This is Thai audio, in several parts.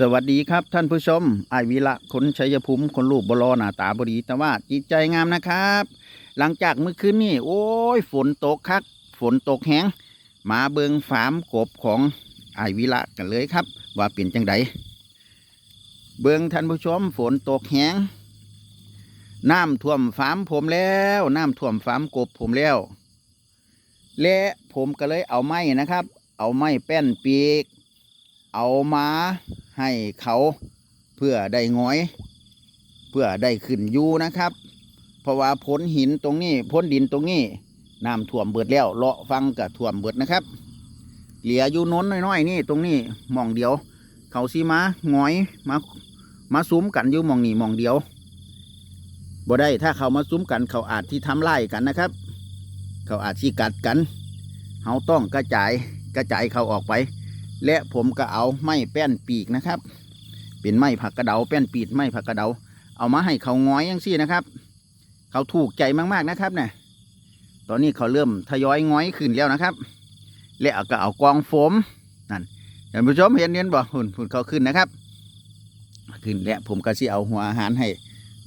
สวัสดีครับท่านผู้ชมไอวิระคนชัยภูมิคนรูปบลอหน้าตาบดีแต่ว่าจิตใจงามนะครับ หลังจากเมื่อคืนนี่โอ้ยฝนตกคัก ฝนตกแห้งมาเบิงฟาร์มกบของไอวิระกันเลยครับ ว่าเป็นจังไดเบิงท่านผู้ชม ฝนตกแห้งน้ำท่วมฟาร์มผมแล้วน้ำท่วมฟาร์มกบผมแล้ว และผมก็เลยเอาไม้นะครับ เอาไม้แป้นปีก เอามา ให้เขาเพื่อได้ง้อย เพื่อได้ขึ้นอยู่นะครับ เพราะว่าพ้นหินตรงนี้พ้นดินตรงนี้น้ำท่วมเบิดแล้วเลาะฟังกับท่วมเบิดนะครับ เหลืออยู่น้นน้อยๆนี่ตรงนี้มองเดียว เขาซีมาง้อยมามาซุ้มกันอยู่มองนี้หมองเดียวบ่ได้ถ้าเขามาซุ้มกันเขาอาจที่ทำไล่กันนะครับ เขาอาจที่กัดกันเขาต้องกระจายกระจายเขาออกไป และผมก็เอาไม้แป้นปีกนะครับ เป็นไม้ผักกระเดาแป้นปีดไม้ผักกระเดา เอามาให้เขาง้อยยังซี่นะครับ เขาถูกใจมากๆนะครับเนี่ยตอนนี้เขาเริ่มทยอยง้อยขึ้นแล้วนะครับ และก็เอากองโฟมนั่นท่านผู้ชมเห็นเห็นบ่หุ่นหุ่นเขาขึ้นนะครับ ขึ้นและผมก็สิเอาหัวอาหารให้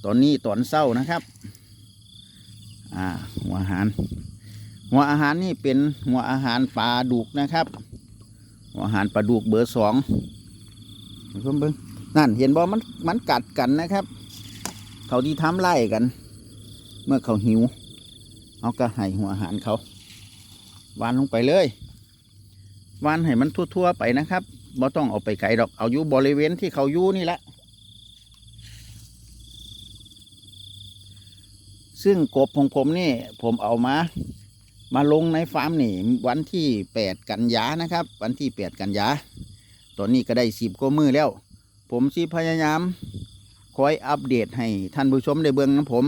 ตอนนี้ตอนเศร้านะครับอ่าหัวอาหาร หัวอาหารนี่เป็นหัวอาหารปลาดุกนะครับ อาหารปลาดุกเบอร์สองเพิ่มเบิ้งนั่นเห็นบ่มันมันกัดกันนะครับ เขาที่ทำไล่กัน เมื่อเขาหิวเอาก็ให้หัวอาหารเขาวานลงไปเลยวานให้มันทั่วๆไปนะครับบ่ต้องเอาไปไกลดอกเอาอยู่บริเวณที่เขาอยู่นี่แหละซึ่งกบของผมนี่ผมเอามา มาลงในฟาร์มนี่วันที่แปดกันยานะครับ วันที่แปดกันยาตอนนี้ก็ได้สิบกว่ามือแล้ว ผมสิพยายาม คอยอัปเดตให้ท่านผู้ชมได้เบิ่งนะผม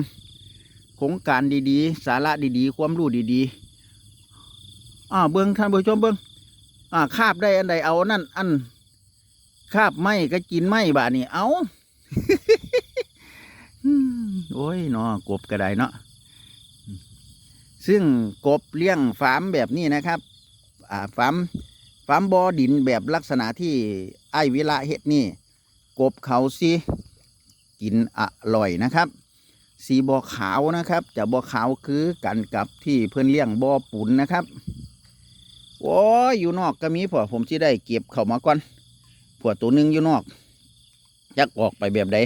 โครงการดีๆ สาระดีๆ ความรู้ดีๆอ่าเบิ่งท่านผู้ชมเบิ่งอ่าคาบได้อันใดเอานั่นอันคาบไม่ก็กินไม่บานี่เอาโอ้ยเนาะกบก็ได้เนาะ ซึ่งกบเลี้ยงฟาร์มแบบนี้นะครับอ่าฟาร์มฟาร์มบอดินแบบลักษณะที่ไอ้วิระเฮ็ดนี่ กบเขาสิกินอร่อยนะครับ สีบอขาวนะครับ จะบอขาวคือกันกับที่เพื่อนเลี้ยงบอปุ่นนะครับโอ้ยอยู่นอกก็มีพอผมที่ได้เก็บเข้ามาก่อนพวตัวหนึ่งอยู่นอกยักออกไปแบบใด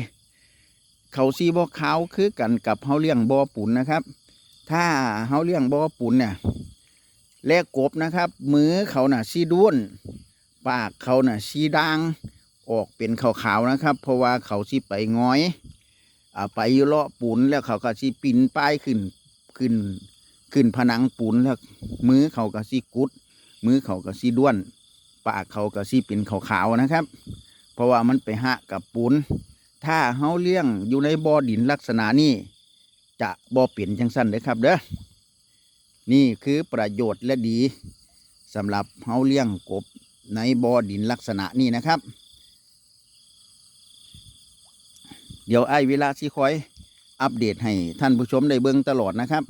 เขาสีบอขาวคือกันกับเฮาเลี้ยงบอปุ่นนะครับ ถ้าเฮาเลี้ยงบ่อปุ่นเนี่ยแลกกบนะครับ มือเขาน่ะสีด้วนปากเขาน่ะสีด่างออกเป็นขาวๆนะครับ เพราะว่าเขาสิไปง้อยอ่าไปเลาะปูนแล้วเขาก็สิปินป้ายขึ้นขึ้นขึ้นผนังปูนแล้วมือเขาก็สิกุด มือเขาก็สิด้วน ปากเขาก็สิเป็นขาวๆนะครับ เพราะว่ามันไปหะกับปูนถ้าเฮาเลี้ยงอยู่ในบ่อดินลักษณะนี้ จะบ่เปลี่ยนจังสั้นเลยครับเด้อนี่คือประโยชน์และดีสำหรับเฮาเลี้ยงกบในบ่อดินลักษณะนี้นะครับ เดี๋ยวไอ้เวลาสิคอยอัปเดตให้ท่านผู้ชมได้เบิ่งตลอดนะครับ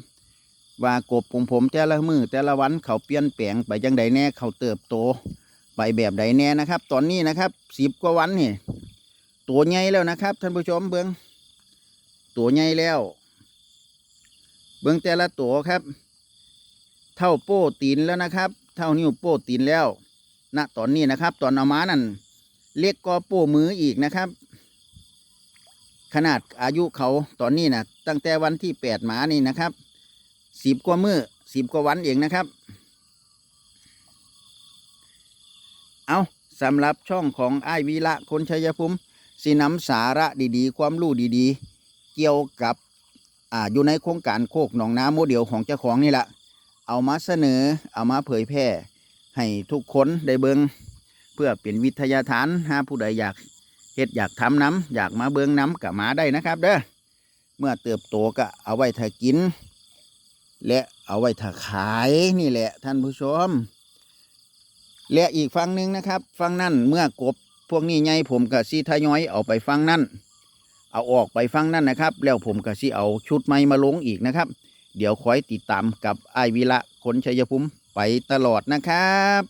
ว่ากบของผมแต่ละมือแต่ละวันเขาเปลี่ยนแปลงไปจังใดแน่เขาเติบโตไปแบบใดแน่นะครับ ตอนนี้นะครับสิบกว่าวันนี่ตัวใหญ่แล้วนะครับ ท่านผู้ชมเบิ่งตัวใหญ่แล้ว เบื้องแต่ละตัวครับ เท่าโป้ตีนแล้วนะครับ เท่านิ้วโป้ตีนแล้วณตอนนี้นะครับ ตอนเอาม้านั่นเล็กก็โป้มืออีกนะครับ ขนาดอายุเขาตอนนี้นะตั้งแต่วันที่แปดหมานี่นะครับสิบกว่ามือสิบกว่าวันเองนะครับ เอาสำหรับช่องของไอ้วีระคนชัยภูมิสินำสาระดีๆ ความรู้ดีๆ เกี่ยวกับ อ่าอยู่ในโครงการโคกหนองน้ำโมเดลของเจ้าของนี่แหละเอามาเสนอเอามาเผยแพร่ให้ทุกคนได้เบิงเพื่อเป็นวิทยาทานหาผู้ใดอยากเฮ็ดอยากทำน้ำอยากมาเบิงน้ำกับมาได้นะครับ เด้อเมื่อเติบโตก็เอาไว้ถ้ากิน และเอาไว้ถ้าขายนี่แหละท่านผู้ชม และอีกฟังหนึ่งนะครับ ฟังนั่นเมื่อกบพวกนี้ไงผมกับซีทยอยเอาไปฟังนั่น เอาออกไปฟังนั่นนะครับ แล้วผมก็สิเอาชุดใหม่มาลงอีกนะครับ เดี๋ยวคอยติดตามกับไอวิระคนชัยภูมิไปตลอดนะครับ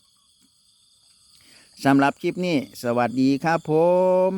สำหรับคลิปนี้ สวัสดีครับผม